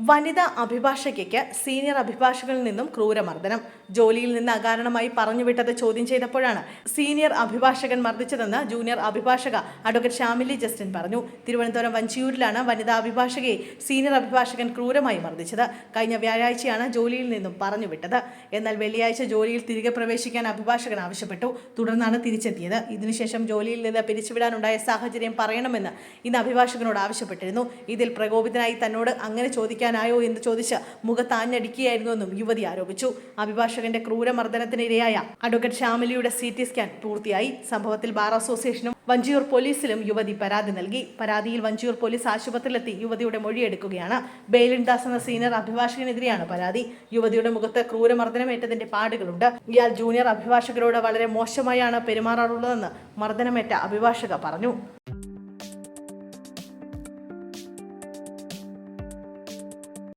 വനിതാ അഭിഭാഷകയ്ക്ക് സീനിയർ അഭിഭാഷകനിൽ നിന്നും ക്രൂരമർദ്ദനം. ജോലിയിൽ നിന്ന് അകാരണമായി പറഞ്ഞുവിട്ടത് ചോദ്യം ചെയ്തപ്പോഴാണ് സീനിയർ അഭിഭാഷകൻ മർദ്ദിച്ചതെന്ന് ജൂനിയർ അഭിഭാഷക അഡ്വക്കേറ്റ് ഷാമിലി ജസ്റ്റിൻ പറഞ്ഞു. തിരുവനന്തപുരം വഞ്ചിയൂരിലാണ് വനിതാ അഭിഭാഷകയെ സീനിയർ അഭിഭാഷകൻ ക്രൂരമായി മർദ്ദിച്ചത്. കഴിഞ്ഞ വ്യാഴാഴ്ചയാണ് ജോലിയിൽ നിന്നും പറഞ്ഞുവിട്ടത്. എന്നാൽ വെള്ളിയാഴ്ച ജോലിയിൽ തിരികെ പ്രവേശിക്കാൻ അഭിഭാഷകൻ ആവശ്യപ്പെട്ടു. തുടർന്നാണ് തിരിച്ചെത്തിയത്. ഇതിനുശേഷം ജോലിയിൽ നിന്ന് പിരിച്ചുവിടാനുണ്ടായ സാഹചര്യം പറയണമെന്ന് ഇന്ന് അഭിഭാഷകനോട് ആവശ്യപ്പെട്ടിരുന്നു. ഇതിൽ പ്രകോപിതനായി തന്നോട് അങ്ങനെ ചോദിക്കാനായോ എന്ന് ചോദിച്ച് മുഖത്താഞ്ഞടിക്കുകയായിരുന്നുവെന്നും യുവതി ആരോപിച്ചു. അഭിഭാഷകന്റെ ക്രൂരമർദ്ദനത്തിനിരയായ അഡ്വക്കേറ്റ് ശ്യാമിലിയുടെ സി ടി സ്കാൻ പൂർത്തിയായി. സംഭവത്തിൽ ബാർ അസോസിയേഷനും വഞ്ചിയൂർ പോലീസിലും യുവതി പരാതി നൽകി. പരാതിയിൽ വഞ്ചിയൂർ പോലീസ് ആശുപത്രിയിലെത്തി യുവതിയുടെ മൊഴിയെടുക്കുകയാണ്. ബെയിലിൻ ദാസ് എന്ന സീനിയർ അഭിഭാഷകനെതിരെയാണ് പരാതി. യുവതിയുടെ മുഖത്ത് ക്രൂരമർദ്ദനമേറ്റതിന്റെ പാടുകളുണ്ട്. ഇയാൾ ജൂനിയർ അഭിഭാഷകരോട് വളരെ മോശമായാണ് പെരുമാറാറുള്ളതെന്ന് മർദ്ദനമേറ്റ അഭിഭാഷക പറഞ്ഞു.